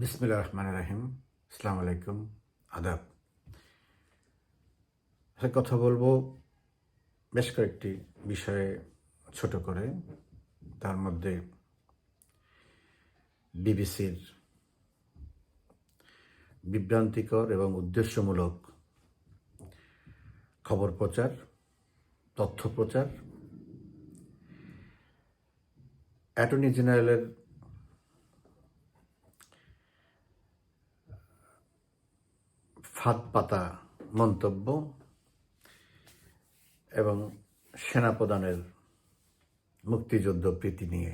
বিসমিল্লা রহমান রাহিম। আসসালামু আলাইকুম। আদাব। কথা বলব, বেশ কয়েকটি বিষয়ে ছোট করে। তার মধ্যে বিবিসির বিভ্রান্তিকর এবং উদ্দেশ্যমূলক খবর প্রচার, তথ্য প্রচার, অ্যাটর্নি জেনারেলের ফাঁদ পাতা মন্তব্য এবং সেনাপ্রধানের মুক্তিযুদ্ধ প্রীতি নিয়ে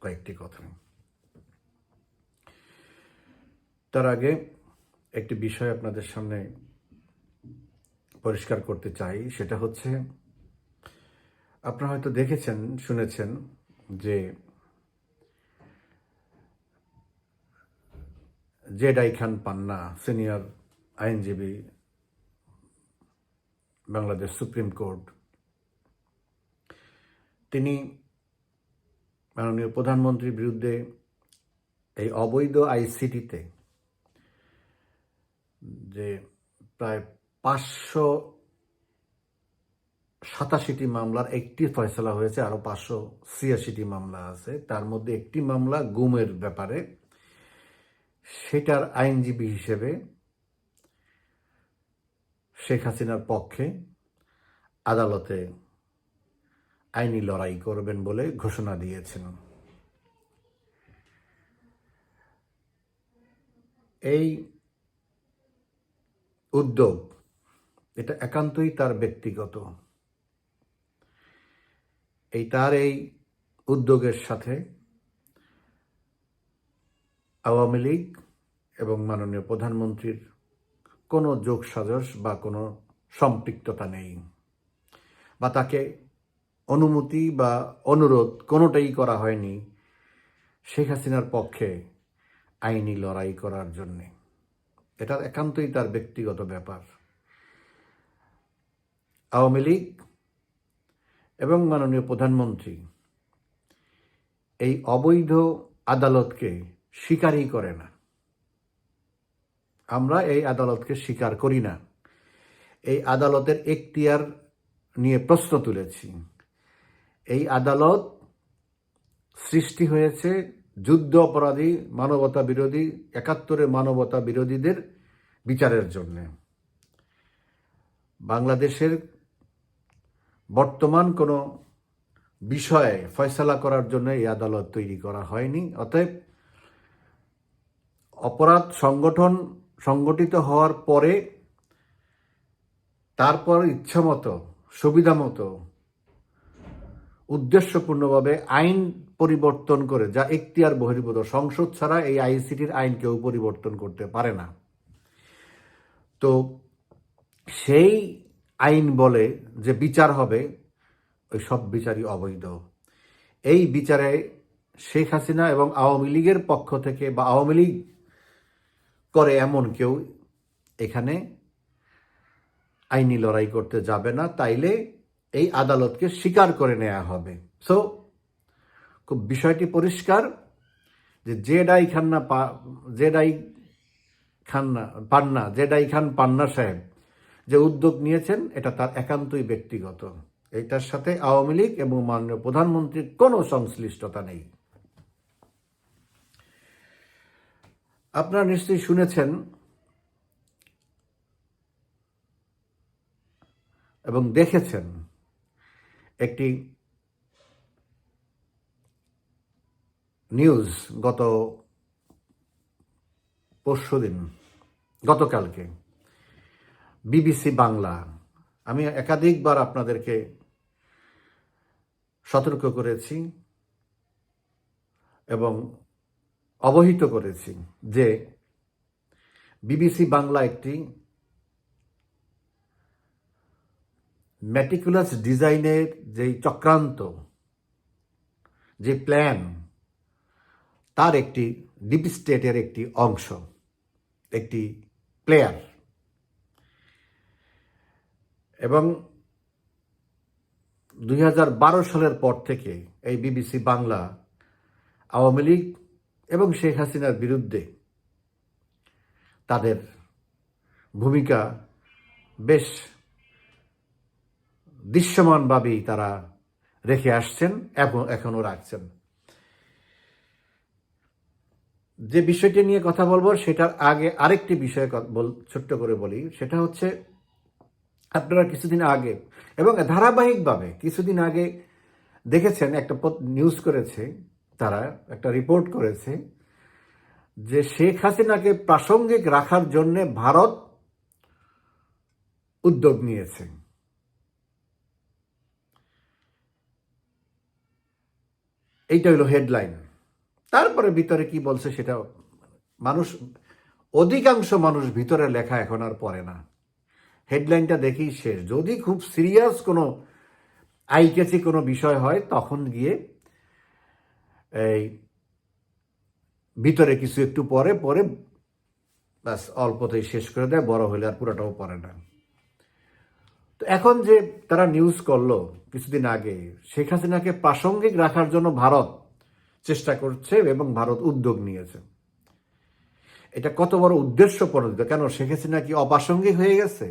কয়েকটি কথা। তার আগে একটি বিষয় আপনাদের সামনে পরিষ্কার করতে চাই, সেটা হচ্ছে, আপনারা হয়তো দেখেছেন, শুনেছেন যে জেডাই খান পান্না সিনিয়র আইনজীবী, বাংলাদেশ সুপ্রিম কোর্ট। তিনি মাননীয় প্রধানমন্ত্রীর বিরুদ্ধে এই অবৈধ আইসিটিতে যে প্রায় পাঁচশো সাতাশিটি মামলার একটি ফয়সলা হয়েছে, আরও পাঁচশো ছিয়াশিটি মামলা আছে। তার মধ্যে একটি মামলা গুমের ব্যাপারে, সেটার আইনজীবী হিসেবে শেখ হাসিনার পক্ষে আদালতে আইনি লড়াই করবেন বলে ঘোষণা দিয়েছেন। এই উদ্যোগ, এটা একান্তই তার ব্যক্তিগত। এই তার এই উদ্যোগের সাথে আওয়ামী লীগ এবং মাননীয় প্রধানমন্ত্রীর কোনো যোগ সাজস বা কোনো সম্পৃক্ততা নেই। বা তাকে অনুমতি বা অনুরোধ কোনোটাই করা হয়নি শেখ হাসিনার পক্ষে আইনি লড়াই করার জন্যে। এটা একান্তই তার ব্যক্তিগত ব্যাপার। আওয়ামী লীগ এবং মাননীয় প্রধানমন্ত্রী এই অবৈধ আদালতকে স্বীকারই করে না। আমরা এই আদালতকে স্বীকার করি না। এই আদালতের এখতিয়ার নিয়ে প্রশ্ন তুলেছি। এই আদালত সৃষ্টি হয়েছে যুদ্ধ অপরাধী, মানবতা বিরোধী, একাত্তরের মানবতা বিরোধীদের বিচারের জন্য। বাংলাদেশের বর্তমান কোনো বিষয়ে ফয়সলা করার জন্য এই আদালত তৈরি করা হয়নি। অতএব অপরাধ সংগঠন সংগঠিত হওয়ার পরে তারপর ইচ্ছামতো সুবিধা মতো উদ্দেশ্যপূর্ণভাবে আইন পরিবর্তন করে, যা এখতিয়ার বহির্ভূত, সংসদ ছাড়া এই আইসিটির আইন কেউ পরিবর্তন করতে পারে না। তো সেই আইন বলে যে বিচার হবে, ওই সব বিচারই অবৈধ। এই বিচারে শেখ হাসিনা এবং আওয়ামী লীগের পক্ষ থেকে বা আওয়ামী লীগ করে এমন কেউ এখানে আইনি লড়াই করতে যাবে না, তাইলে এই আদালতকে স্বীকার করে নেওয়া হবে। সো খুব বিষয়টি পরিষ্কার যে যে ডাই খান্না যে ডাই খান্না পান্না যে ডাই খান পান্না সাহেব যে উদ্যোগ নিয়েছেন, এটা তার একান্তই ব্যক্তিগত। এইটার সাথে আওয়ামী লীগ এবং মাননীয় প্রধানমন্ত্রীর কোনো সংশ্লিষ্টতা নেই। আপনারা নিশ্চয়ই শুনেছেন এবং দেখেছেন একটি নিউজ গত পরশু দিন, গতকালকে। বিবিসি বাংলা। আমি একাধিকবার আপনাদেরকে সতর্ক করেছি এবং অবহিত করেছি যে বিবিসি বাংলা একটি ম্যাটিকুলাস ডিজাইনের যেই চক্রান্ত, যে প্ল্যান তার একটি ডিপ স্টেটের একটি অংশ, একটি প্লেয়ার এবং দুই হাজার বারো সালের পর থেকে এই বিবিসি বাংলা আওয়ামী লীগ এবং শেখ হাসিনার বিরুদ্ধে তাদের ভূমিকা বেশ দৃশ্যমানভাবেই তারা রেখে আসছেন এবং এখনও রাখছেন। যে বিষয়টি নিয়ে কথা বলব, সেটার আগে আরেকটি বিষয়ে বল- ছোট্ট করে বলি। সেটা হচ্ছে, আপনারা কিছুদিন আগে এবং ধারাবাহিকভাবে কিছুদিন আগে দেখেছেন, একটা নিউজ করেছে তারা একটা রিপোর্ট করেছে যে শেখ হাসিনাকে প্রাসঙ্গিক রাখার জন্য ভারত উদ্যোগ নিয়েছে। এইটা হলো হেডলাইন তারপরে ভিতরে কি বলছে সেটা মানুষ, অধিকাংশ মানুষ ভিতরে লেখা এখন আর পড়ে না। হেডলাইনটা দেখেই শেষ। যদি খুব সিরিয়াস কোনো আইকেছি কোনো বিষয় হয়, তখন গিয়ে ভিতরে কিছু একটু পরে পরে ব্যাস অল্পতেই শেষ করে দেয়, বড় হলে আর পুরোটাও পড়ে না। তো এখন যে তারা নিউজ করল কিছুদিন আগে, শেখ হাসিনাকে প্রাসঙ্গিক রাখার জন্য ভারত চেষ্টা করছে এবং ভারত উদ্যোগ নিয়েছে। এটা কত বড় উদ্দেশ্য প্রণোদিত কেন শেখ হাসিনা কি অপ্রাসঙ্গিক হয়ে গেছে?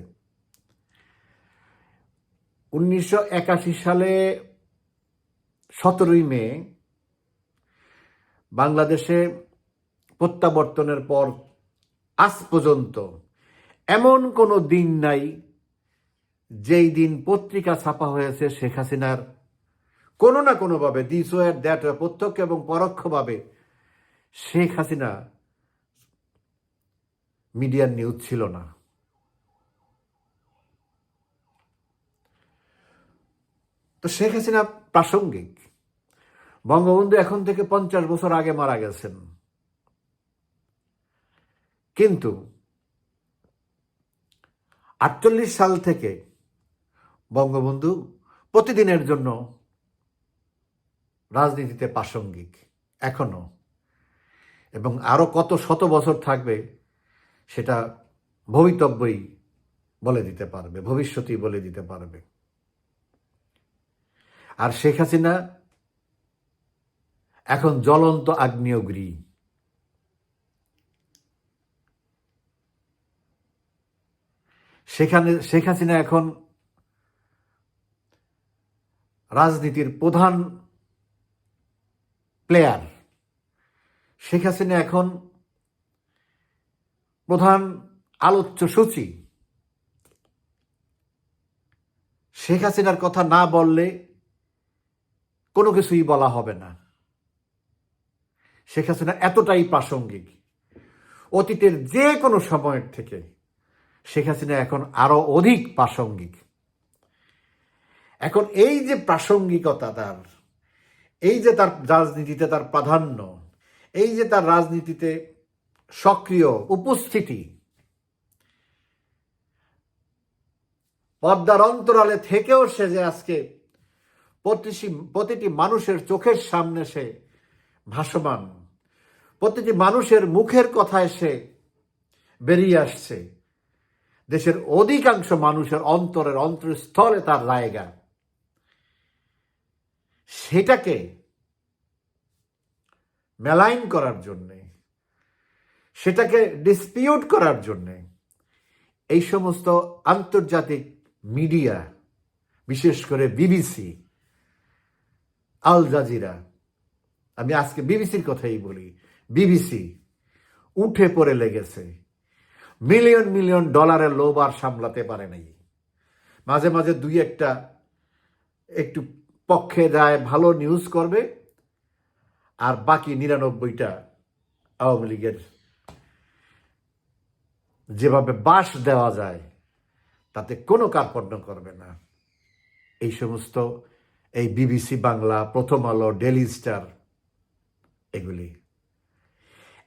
উনিশশো একাশি সালে সতেরোই মে বাংলাদেশে প্রত্যাবর্তনের পর আজ পর্যন্ত এমন কোনো দিন নাই যেই দিন পত্রিকা ছাপা হয়েছে শেখ হাসিনার। কোনো না কোনোভাবে দিস ওয়ার দ্যাট প্রত্যক্ষ এবং পরোক্ষভাবে শেখ হাসিনা মিডিয়ার নিউজ ছিল না। তো শেখ হাসিনা প্রাসঙ্গিক। বঙ্গবন্ধু এখন থেকে পঞ্চাশ বছর আগে মারা গেছেন। কিন্তু আটচল্লিশ সাল থেকে বঙ্গবন্ধু প্রতিদিনের জন্য রাজনীতিতে প্রাসঙ্গিক, এখনও। এবং আরও কত শত বছর থাকবে সেটা ভবিতব্যই বলে দিতে পারবে, ভবিষ্যতেই বলে দিতে পারবে। আর শেখ হাসিনা এখন জ্বলন্ত আগ্নেয়গিরি। সেখানে, শেখ হাসিনা এখন রাজনীতির প্রধান প্লেয়ার শেখ হাসিনা এখন প্রধান আলোচ্য সূচি। শেখ হাসিনার কথা না বললে কোনো কিছুই বলা হবে না। শেখ হাসিনা এতটাই প্রাসঙ্গিক। অতীতের যে কোনো সময়ের থেকে শেখ হাসিনা এখন আরও অধিক প্রাসঙ্গিক। এখন এই যে প্রাসঙ্গিকতা তার, এই যে তার রাজনীতিতে তার প্রাধান্য, এই যে তার রাজনীতিতে সক্রিয় উপস্থিতি পদ্মার অন্তরালে থেকেও সে যে আজকে প্রতিটি প্রতিটি মানুষের চোখের সামনে সে ভাসমান। প্রতিটি মানুষের মুখের কথায় সে বেরিয়ে আসছে। দেশের অধিকাংশ মানুষের অন্তরের অন্তরস্থলে তার জায়গা সেটাকে মেলাইন করার জন্যে, সেটাকে ডিসপিউট করার জন্যে এই সমস্ত আন্তর্জাতিক মিডিয়া, বিশেষ করে বিবিসি, আল জাজিরা আমি আজকে বিবিসির কথাই বলি। বিবিসি উঠে পড়ে লেগেছে। মিলিয়ন মিলিয়ন ডলারের লোভ আর সামলাতে পারে নাই। মাঝে মাঝে দুই একটা একটু পক্ষে যায় ভালো নিউজ করবে আর বাকি নিরানব্বইটা আওয়ামী লীগের যেভাবে বাস দেওয়া যায়, তাতে কোনো কার্পণ্য করবে না। এই সমস্ত এই বিবিসি বাংলা প্রথম আলো ডেলি স্টার এগুলি।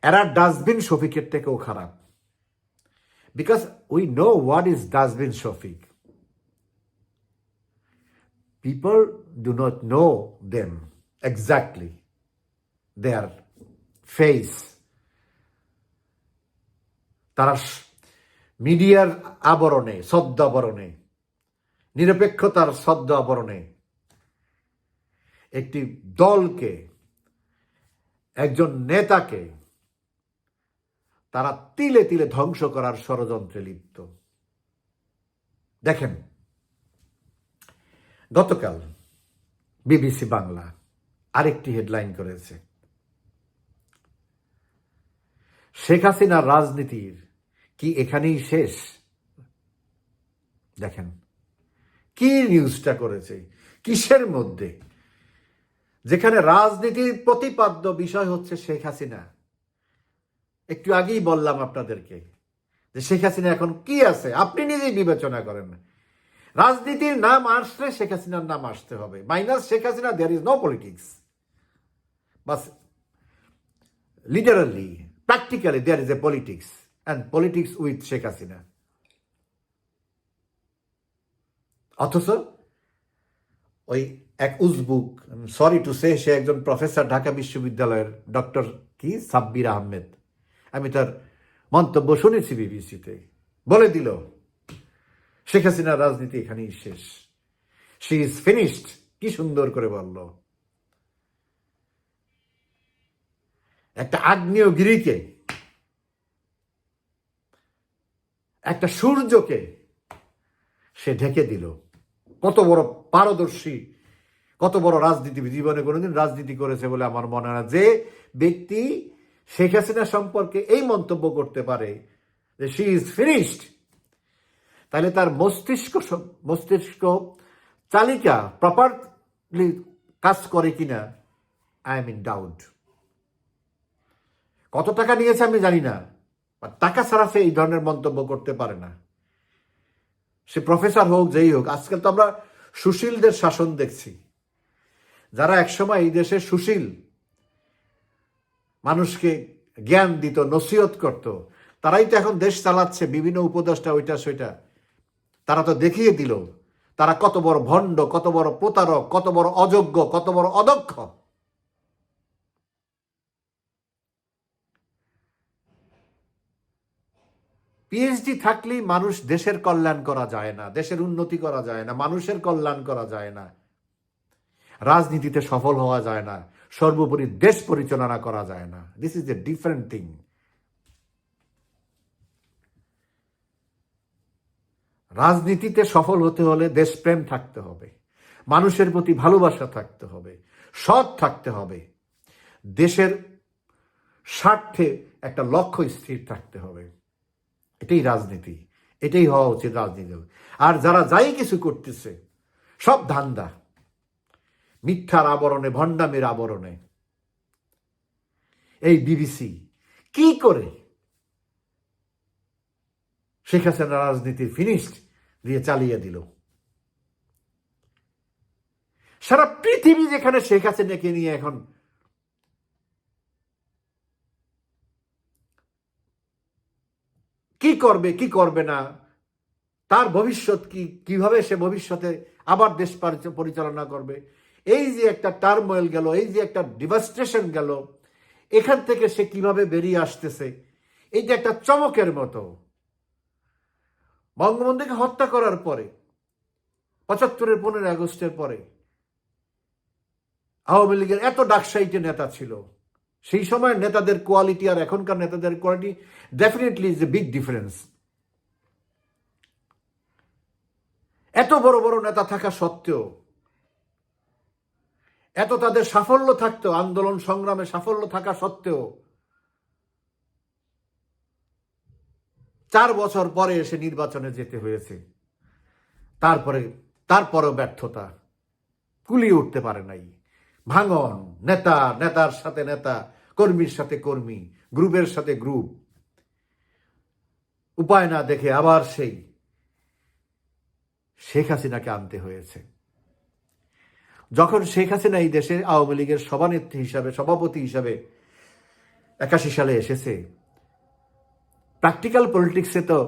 এরা ডাস্টবিন শফিকের থেকেও খারাপ। Because we know what is dustbin Shafiq. People do not know them exactly, their face. তারা মিডিয়ার আবরণে সদ্য আবরণে নিরপেক্ষতার সদ্য আবরণে একটি দলকে একজন নেতাকে তারা তিলে তিলে ধ্বংস করার ষড়যন্ত্রে লিপ্ত। দেখেন, গতকাল বিবিসি বাংলা আরেকটি হেডলাইন করেছে। শেখ হাসিনার রাজনীতির কি এখানেই শেষ? দেখেন, কি নিউজটা করেছে? কিসের মধ্যে? যেখানে রাজনীতির প্রতিপাদ্য বিষয় হচ্ছে শেখ হাসিনা। একটু আগেই বললাম আপনাদেরকে যে শেখ হাসিনা এখন কি আছে? আপনি নিজেই বিবেচনা করেন। রাজনীতির নাম আসলে শেখ হাসিনার নাম আসতে হবে। Minus Sheikh Hasina there is no politics bus literally practically there is a politics and politics with Sheikh Hasina. অথচ ওই এক উজবুক সরি টু সে সে একজন প্রফেসর ঢাকা বিশ্ববিদ্যালয়ের ডক্টর কি? সাব্বির আহমেদ। আমি তার মন্তব্য শুনেছি বিবিসিতে। বলে দিল, শেখ হাসিনার রাজনীতি এখানেই শেষ। শি ইজ ফিনিশড কি সুন্দর করে বলল। একটা আগ্নেয়গিরিকে, একটা সূর্যকে সে ঢেকে দিল। কত বড় পারদর্শী কত বড় রাজনীতিবিদ জীবনে কোনোদিন রাজনীতি করেছে বলে আমার মনে হয় যে ব্যক্তি শেখ হাসিনা সম্পর্কে এই মন্তব্য করতে পারে যে শি ইজ ফিনিশড তাহলে তার মস্তিষ্ক মস্তিষ্ক চালিকা প্রপারলি কাজ করে কিনা আই এম ইন ডাউট কত টাকা নিয়েছে আমি জানি না টাকা ছাড়া সে এই ধরনের মন্তব্য করতে পারে না। সে প্রফেসর হোক, যেই হোক, আজকাল তো আমরা সুশীলদের শাসন দেখছি। যারা একসময় এই দেশে সুশীল, মানুষকে জ্ঞান দিত, নসিহত করত, তারাই তো এখন দেশ চালাচ্ছে, বিভিন্ন উপদেষ্টা ওইটা সেটা। তারা তো দেখিয়ে দিল, তারা কত বড় ভণ্ড, কত বড় প্রতারক, কত বড় অযোগ্য, কত বড় অদক্ষ। পিএইচডি থাকলেই মানুষ দেশের কল্যাণ করা যায় না, দেশের উন্নতি করা যায় না, মানুষের কল্যাণ করা যায় না। রাজনীতিতে সফল হওয়া যায় না, সর্বোপরি দেশ পরিচালনা করা যায় না। This is a different thing রাজনীতিতে সফল হতে হলে দেশপ্রেম থাকতে হবে, মানুষের প্রতি ভালোবাসা থাকতে হবে, সৎ থাকতে হবে, দেশের স্বার্থে একটা লক্ষ্য স্থির থাকতে হবে। এটাই রাজনীতি, এটাই হওয়া উচিত রাজনীতি। আর যারা যাই কিছু করতেছে, সব ধান্দা। মিথ্যার আবরণে, ভণ্ডামের আবরণে। এই বিবিসি কি করে শেখ হাসিনা রাজনীতি ফিনিশড দিয়ে চালিয়ে দিল? সারা পৃথিবী যেখানে শেখ হাসিনাকে নিয়ে এখন কি করবে কি করবে না, তার ভবিষ্যৎ কি, কীভাবে সে ভবিষ্যতে আবার দেশ পরিচালনা করবে এই যে একটা টার্মোয়েল গেল, এই যে একটা ডিভাস্টেশন গেল, এখান থেকে সে কীভাবে বেরিয়ে আসতেছে? এই যে একটা চমকের মতো। বঙ্গবন্ধুকে হত্যা করার পরে, পঁচাত্তরের পনেরো আগস্টের পরে, আওয়ামী লীগের এত ডাকসাইটে নেতা ছিল। সেই সময় নেতাদের কোয়ালিটি আর এখনকার নেতাদের quality definitely is a big difference এত বড় বড় নেতা থাকা সত্ত্বেও এত তাদের সাফল্য থাকতো আন্দোলন সংগ্রামে সাফল্য থাকা সত্ত্বেও, চার বছর পরে এসে নির্বাচনে যেতে হয়েছে। তারপরে, তারপরেও ব্যর্থতা কুলিয়ে উঠতে পারে নাই। ভাঙন, নেতা, নেতার সাথে নেতা, কর্মীর সাথে কর্মী, গ্রুপের সাথে গ্রুপ। উপায় না দেখে আবার সেই, শেখ হাসিনাকে আনতে হয়েছে। যখন শেখ হাসিনা এই দেশে আওয়ামী লীগের সভানেত্রী হিসাবে, সভাপতি হিসাবে একাশি সালে এসেছে, প্র্যাকটিক্যাল পলিটিক্সে তো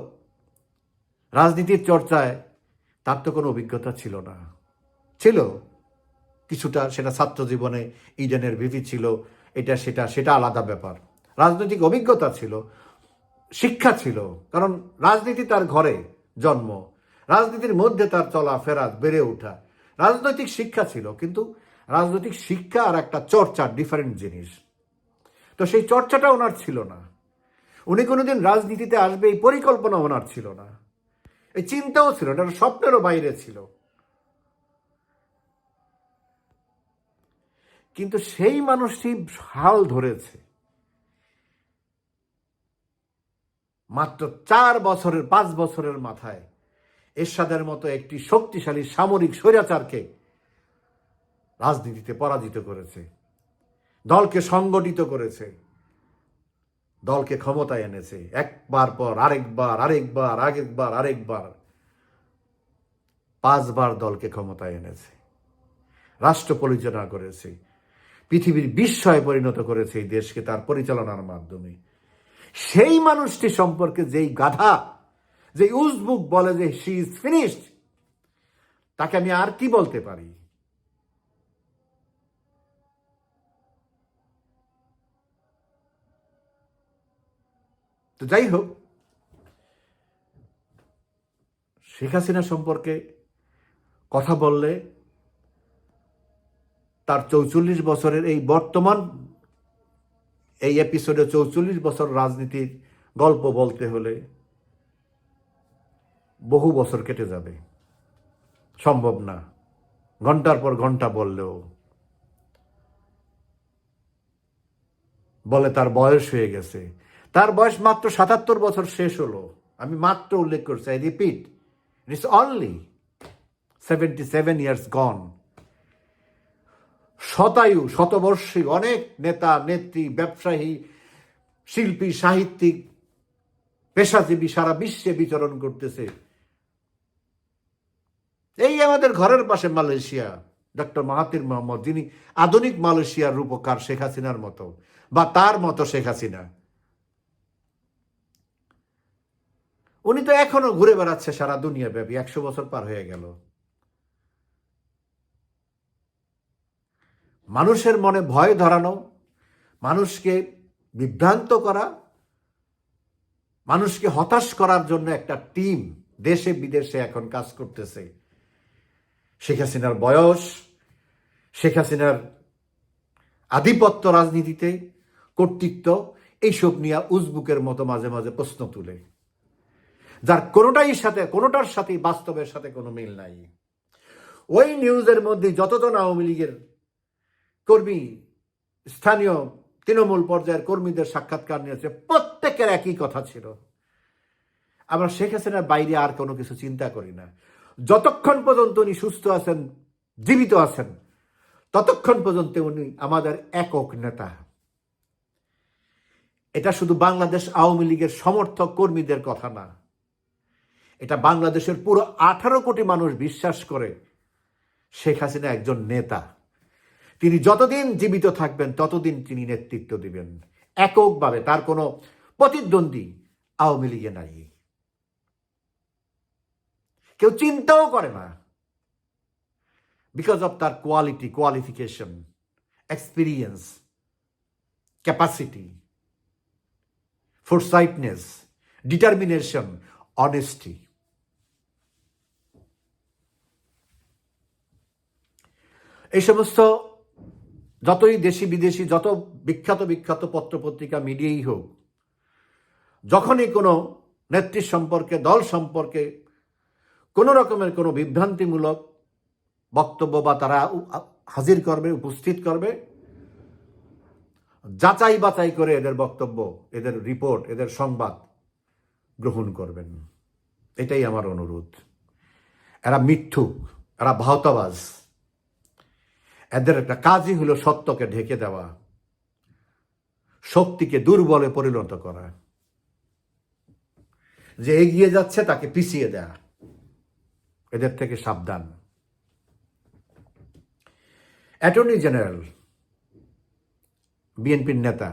রাজনীতির চর্চায় তার তো কোনো অভিজ্ঞতা ছিল না। ছিল। কিছুটা সেটা ছাত্র জীবনে ইডেনের ভিভি ছিল, এটা সেটা সেটা আলাদা ব্যাপার। রাজনৈতিক অভিজ্ঞতা ছিল, শিক্ষা ছিল, কারণ রাজনীতি তার ঘরে জন্ম। রাজনীতির মধ্যে তার চলা ফেরা বেড়ে ওঠা। রাজনৈতিক শিক্ষা ছিল, কিন্তু রাজনৈতিক শিক্ষা আর একটা চর্চা ডিফারেন্ট জিনিস। তো সেই চর্চাটা ওনার ছিল না। উনি কোনোদিন রাজনীতিতে আসবে এই পরিকল্পনা ওনার ছিল না। এই চিন্তাও ছিল না স্বপ্নেরও বাইরে ছিল। কিন্তু সেই মানুষটি হাল ধরেছে। মাত্র চার বছরের, পাঁচ বছরের মাথায় এরশাদের মতো একটি শক্তিশালী সামরিক স্বৈরাচারকে রাজনীতিতে পরাজিত করেছে, দলকে সংগঠিত করেছে, দলকে ক্ষমতায় এনেছে। একবার পর আরেকবার আরেকবার আরেকবার আরেকবার পাঁচবার দলকে ক্ষমতায় এনেছে, রাষ্ট্র পরিচালনা করেছে, পৃথিবীর বিস্ময়ে পরিণত করেছে এই দেশকে তার পরিচালনার মাধ্যমে। সেই মানুষটি সম্পর্কে যেই গাধা যে উজবুক বলে যে শি ইজ ফিনিশড তাকে আমি আর কি বলতে পারি? তো যাই হোক, শেখ হাসিনা সম্পর্কে কথা বললে তার চৌচল্লিশ বছরের এই বর্তমান এই এপিসোডে চৌচল্লিশ বছর রাজনীতির গল্প বলতে হলে বহু বছর কেটে যাবে। সম্ভব না। ঘণ্টার পর ঘণ্টা বললেও। বলে তার বয়স হয়ে গেছে। তার বয়স মাত্র সাতাত্তর বছর শেষ হলো। আমি মাত্র উল্লেখ করছি, I repeat it's only seventy seven years gone শতায়ু, শতবর্ষী, অনেক নেতা, নেত্রী, ব্যবসায়ী, শিল্পী, সাহিত্যিক, পেশাজীবী সারা বিশ্বে বিচরণ করতেছে। এই আমাদের ঘরের পাশে মালয়েশিয়া, ডক্টর মাহাতির মোহাম্মদ, যিনি আধুনিক মালয়েশিয়ার রূপকার শেখ হাসিনার মতো, বা তার মতো শেখ হাসিনা। উনি তো এখনও ঘুরে বেড়াচ্ছে সারা দুনিয়া ব্যাপী একশো বছর পার হয়ে গেল। মানুষের মনে ভয় ধরানো, মানুষকে বিভ্রান্ত করা, মানুষকে হতাশ করার জন্য একটা টিম দেশে বিদেশে এখন কাজ করতেছে। শেখ হাসিনার বয়স, শেখ হাসিনার আধিপত্য রাজনীতিতে কর্তৃত্ব, এইসব নিয়ে উজবুকের মতো মাঝে মাঝে প্রশ্ন তুলে। যার কোনোটাই সাথে, কোনোটার সাথে বাস্তবের সাথে কোনো মিল নাই। ওই নিউজের মধ্যে যতজন আওয়ামী লীগের কর্মী, স্থানীয় তৃণমূল পর্যায়ের কর্মীদের সাক্ষাৎকার নিয়েছে, প্রত্যেকের একই কথা ছিল। আমরা শেখ হাসিনার বাইরে আর কোনো কিছু চিন্তা করি না। যতক্ষণ পর্যন্ত উনি সুস্থ আছেন, জীবিত আছেন, ততক্ষণ পর্যন্ত উনি আমাদের একক নেতা। এটা শুধু বাংলাদেশ আওয়ামী লীগের সমর্থক কর্মীদের কথা না, এটা বাংলাদেশের পুরো আঠারো কোটি মানুষ বিশ্বাস করে শেখ হাসিনা একজন নেতা। তিনি যতদিন জীবিত থাকবেন, ততদিন তিনি নেতৃত্ব দিবেন। এককভাবে, তার কোনো প্রতিদ্বন্দ্বী আওয়ামী লীগে নাই। কেউ চিন্তাও করে না। বিকজ অফ তার quality qualification experience capacity foresightness determination honesty এই সমস্ত যতই দেশি বিদেশি, যত বিখ্যাত বিখ্যাত পত্রপত্রিকা মিডিয়াই হোক, যখনই কোনো নেত্রী সম্পর্কে, দল সম্পর্কে কোনো রকমের কোনো বিভ্রান্তিমূলক বক্তব্য বা তারা হাজির করবে, উপস্থিত করবে? যাচাই বাছাই করে এদের বক্তব্য, এদের রিপোর্ট, এদের সংবাদ গ্রহণ করবেন। এটাই আমার অনুরোধ। এরা মিথ্যুক, এরা ভাওতাবাজ। এদের একটা কাজই হলো সত্যকে ঢেকে দেওয়া, শক্তিকে দুর্বলে পরিণত করা। যে এগিয়ে যাচ্ছে তাকে পিছিয়ে দেয়া। এদের থেকে সাবধান। অ্যাটর্নি জেনারেল, বিএনপির নেতা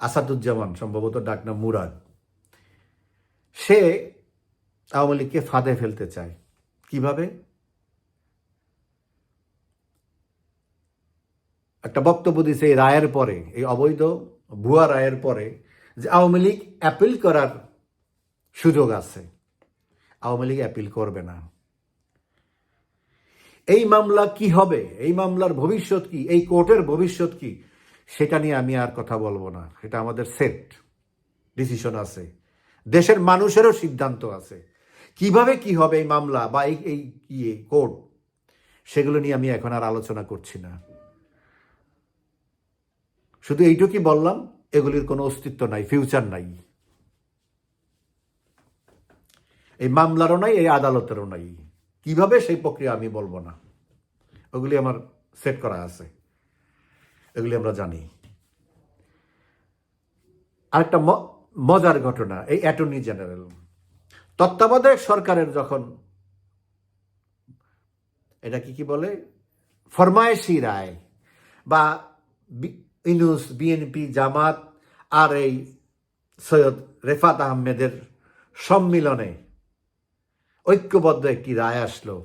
আসাদুজ্জামান, সম্ভবত ডাকনাম মুরাদ, সে আওয়ামী লীগকে ফাঁদে ফেলতে চায়। কীভাবে? একটা বক্তব্য দিয়েছে এই রায়ের পরে, এই অবৈধ ভুয়া রায়ের পরে, যে আওয়ামী লীগ অ্যাপিল করার সুযোগ আছে। আওয়ামী লীগ অ্যাপিল করবে না। এই মামলা কি হবে? এই মামলার ভবিষ্যৎ কি? এই কোর্টের ভবিষ্যৎ কি? সেটা নিয়ে আমি আর কথা বলব না। সেটা আমাদের সেট ডিসিশন আছে। দেশের মানুষেরও সিদ্ধান্ত আছে। কীভাবে কি হবে এই মামলা বা এই এই ইয়ে কোর্ট, সেগুলো নিয়ে আমি এখন আর আলোচনা করছি না। শুধু এইটুকুই বললাম, এগুলির কোনো অস্তিত্ব নাই ফিউচার নাই। এই মামলারও নাই এই আদালতেরও নাই কীভাবে সেই প্রক্রিয়া আমি বলব না। ওগুলি আমার সেট করা আছে। এগুলি আমরা জানি। আরেকটা মজার ঘটনা, এই অ্যাটর্নি জেনারেল। তত্ত্বাবধায়ক সরকারের যখন এটা কি কি বলে? ফরমায়েশি রায় বি- ইনুস, বিএনপি, জামাত আর এই সৈয়দ রেফাত আহমেদের সম্মিলনে ঐক্যবদ্ধ একটি রায় আসলো?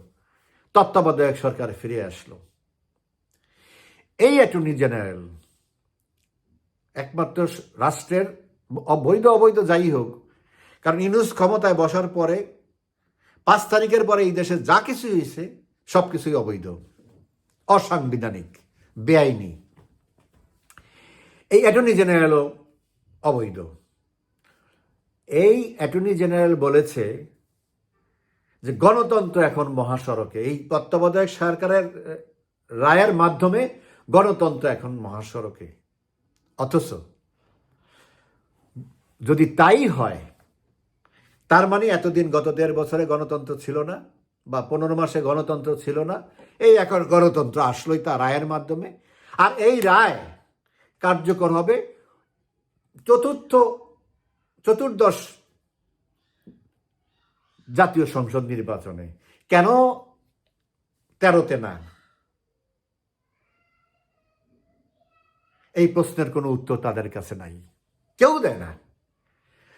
তত্ত্বাবধায়ক সরকার ফিরে আসলো। এই অ্যাটর্নি জেনারেল একমাত্র রাষ্ট্রের অবৈধ অবৈধ যাই হোক, কারণ ইনুস ক্ষমতায় বসার পরে, পাঁচ তারিখের পরে এই দেশে যা কিছু হয়েছে, সব কিছুই অবৈধ, অসাংবিধানিক, বেআইনি। এই অ্যাটর্নি জেনারেলও অবৈধ। এই অ্যাটর্নি জেনারেল বলেছে যে গণতন্ত্র এখন মহাসড়কে, এই তত্ত্বাবধায়ক সরকারের রায়ের মাধ্যমে গণতন্ত্র এখন মহাসড়কে। অথচ যদি তাই হয়, তার মানে এতদিন গত দেড় বছরে গণতন্ত্র ছিল না, বা পনেরো মাসে গণতন্ত্র ছিল না, এই এখন গণতন্ত্র আসলোই তা রায়ের মাধ্যমে। আর এই রায় কার্যকর হবে চতুর্থ, চতুর্দশ জাতীয় সংসদ নির্বাচনে। কেন? তেরোতে না। এই প্রশ্নের কোনো উত্তর তাদের কাছে নাই। কেউ দেয় না।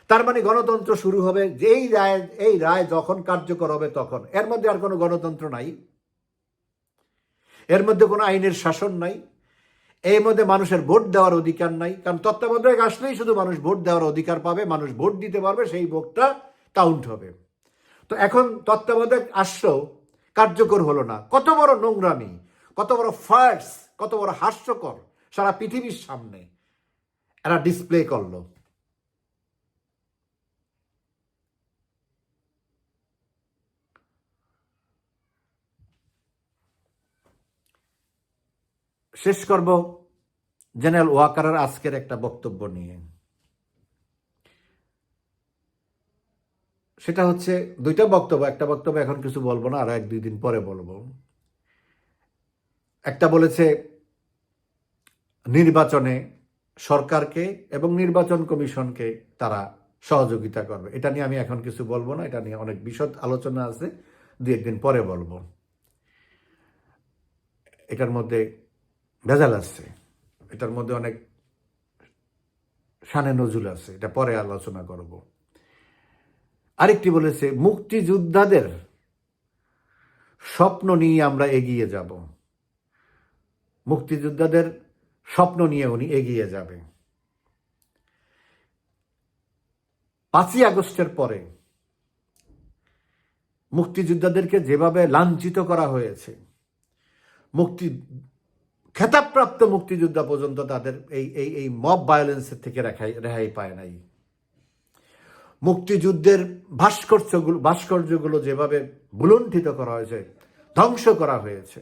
তার মানে গণতন্ত্র শুরু হবে যে এই রায় এই রায় যখন কার্যকর হবে তখন। এর মধ্যে আর কোনো গণতন্ত্র নাই। এর মধ্যে কোনো আইনের শাসন নাই। এর মধ্যে মানুষের ভোট দেওয়ার অধিকার নাই। কারণ তত্ত্বাবধায়ক আসলেই শুধু মানুষ ভোট দেওয়ার অধিকার পাবে, মানুষ ভোট দিতে পারবে, সেই ভোটটা কাউন্ট হবে। তো এখন তত্ত্বাবধায়ক আসলেও কার্যকর হলো না। কত বড় নোংরামি, কত বড় ফার্স কত বড় হাস্যকর সারা পৃথিবীর সামনে এরা ডিসপ্লে করল। শেষ করব জেনারেল ওয়াকারের আজকের একটা বক্তব্য নিয়ে। সেটা হচ্ছে দুইটা বক্তব্য, একটা বক্তব্য এখন কিছু বলব না, আর এক দুই দিন পরে বলব। একটা বলেছে, নির্বাচনে সরকারকে এবং নির্বাচন কমিশনকে তারা সহযোগিতা করবে। এটা নিয়ে আমি এখন কিছু বলব না, এটা নিয়ে অনেক বিশদ আলোচনা আছে, দু একদিন পরে বলব। এটার মধ্যে ভেজাল আছে, এটার মধ্যে অনেক শানে নজুল আছে, এটা পরে আলোচনা করব। আরেকটি বলেছে, মুক্তিযোদ্ধাদের স্বপ্ন নিয়ে আমরা এগিয়ে যাব। মুক্তিযোদ্ধাদের স্বপ্ন নিয়ে উনি এগিয়ে যাবে। পাঁচই আগস্টের পরে মুক্তিযোদ্ধাদেরকে যেভাবে লাঞ্ছিত করা হয়েছে, মুক্তি, খেতাবপ্রাপ্ত মুক্তিযোদ্ধা পর্যন্ত তাদের এই এই এই মব ভায়োলেন্সের থেকে রেখাই, রেহাই পায় নাই। মুক্তিযুদ্ধের ভাস্কর্যগুলো ভাস্কর্যগুলো যেভাবে বুলণ্ঠিত করা হয়েছে, ধ্বংস করা হয়েছে।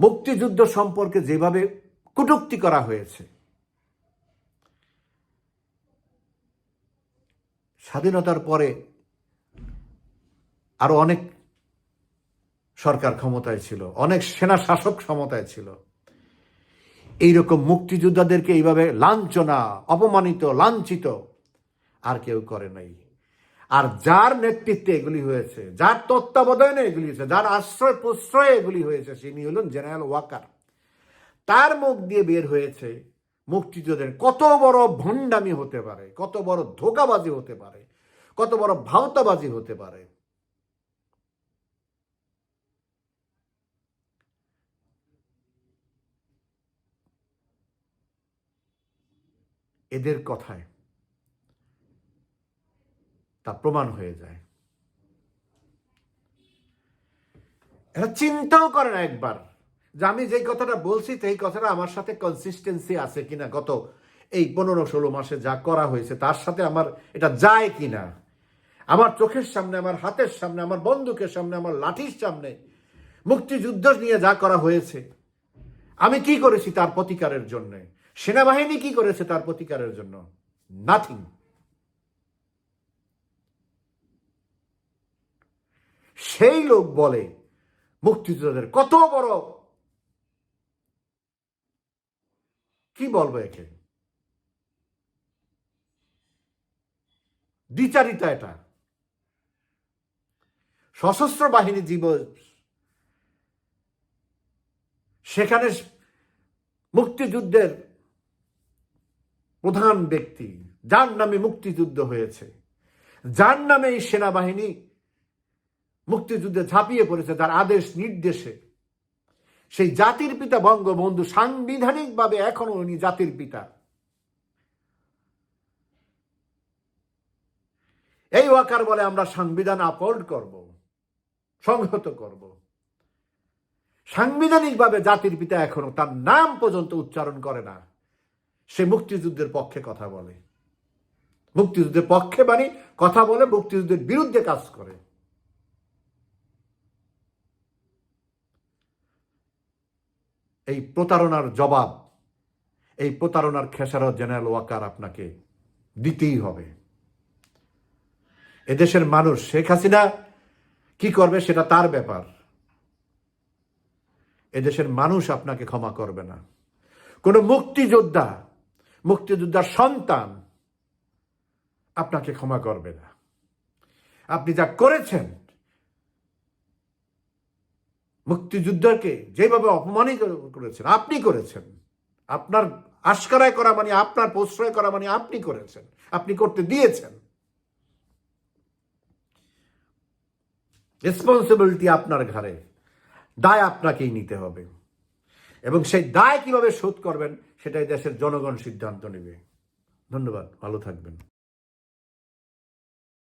মুক্তিযুদ্ধ সম্পর্কে যেভাবে কটূক্তি করা হয়েছে, স্বাধীনতার পরে আরও অনেক সরকার ক্ষমতায় ছিল, অনেক সেনা শাসক ক্ষমতায় ছিল। এইরকম মুক্তিযোদ্ধাদেরকে এইভাবে লাঞ্ছনা, অপমানিত, লাঞ্ছিত আর কেউ করে নাই। আর যার নেতৃত্বে এগুলি হয়েছে, যার তত্ত্বাবধানে এগুলি হয়েছে, যার আশ্রয় প্রশ্রয়ে এগুলি হয়েছে তিনি হলেন জেনারেল ওয়াকার। তার মুখ দিয়ে বের হয়েছে মুক্তিযোদ্ধাদের কত বড় ভণ্ডামি হতে পারে, কত বড় ধোকাবাজি হতে পারে, কত বড় ভাওতাবাজি হতে পারে। এদের কথায় তা প্রমাণ হয়ে যায়। এরা চিন্তাও করে না একবার যে আমি যেই কথাটা বলছি, সেই কথাটা আমার সাথে কনসিস্টেন্সি আছে কিনা গত এই পনেরো ষোলো মাসে যা করা হয়েছে, তার সাথে আমার এটা যায় কিনা? আমার চোখের সামনে, আমার হাতের সামনে, আমার বন্দুকের সামনে, আমার লাঠির সামনে মুক্তিযুদ্ধ নিয়ে যা করা হয়েছে, আমি কি করেছি তার প্রতিকারের জন্য? সেনাবাহিনী কি করেছে তার প্রতিকারের জন্য? নাথিং সেই লোক বলে, মুক্তিযোদ্ধাদের, কত বড়? কি বলব একে? দ্বিচারিতা এটা। সশস্ত্র বাহিনী জীব, সেখানে মুক্তিযুদ্ধের প্রধান ব্যক্তি, যার নামে মুক্তিযুদ্ধ হয়েছে, যার নামে এই সেনাবাহিনী মুক্তিযুদ্ধে ঝাঁপিয়ে পড়েছে তার আদেশ নির্দেশে। সেই জাতির পিতা বঙ্গবন্ধু সাংবিধানিকভাবে এখনও উনি জাতির পিতা। এই ওয়াকার বলে আমরা সংবিধান আপহোল্ড করব, সংহত করব। সাংবিধানিকভাবে জাতির পিতা এখনও তার নাম পর্যন্ত উচ্চারণ করে না। সে মুক্তিযুদ্ধের পক্ষে কথা বলে। মুক্তিযুদ্ধের পক্ষে মানে কথা বলে মুক্তিযুদ্ধের বিরুদ্ধে কাজ করে। এই প্রতারণার জবাব, এই প্রতারণার খেসারত জেনারেল ওয়াকার আপনাকে দিতেই হবে। এদেশের মানুষ শেখ হাসিনা কি করবে সেটা তার ব্যাপার। এদেশের মানুষ আপনাকে ক্ষমা করবে না। কোনো মুক্তিযোদ্ধা, মুক্তিযোদ্ধার সন্তান আপনাকে ক্ষমা করবে না। আপনি যা করেছেন মুক্তিযুদ্ধকে যেভাবে অপমানিত করেছেন, আপনি করেছেন। আপনার আস্কারায় করা মানে আপনার প্রশ্রয় করা মানে আপনি করেছেন। আপনি করতে দিয়েছেন। রেসপন্সিবিলিটি আপনার ঘাড়ে। দায় আপনাকেই নিতে হবে। এবং সেই দায় কীভাবে শোধ করবেন, সেটাই দেশের জনগণ সিদ্ধান্ত নেবে। ধন্যবাদ। ভালো থাকবেন।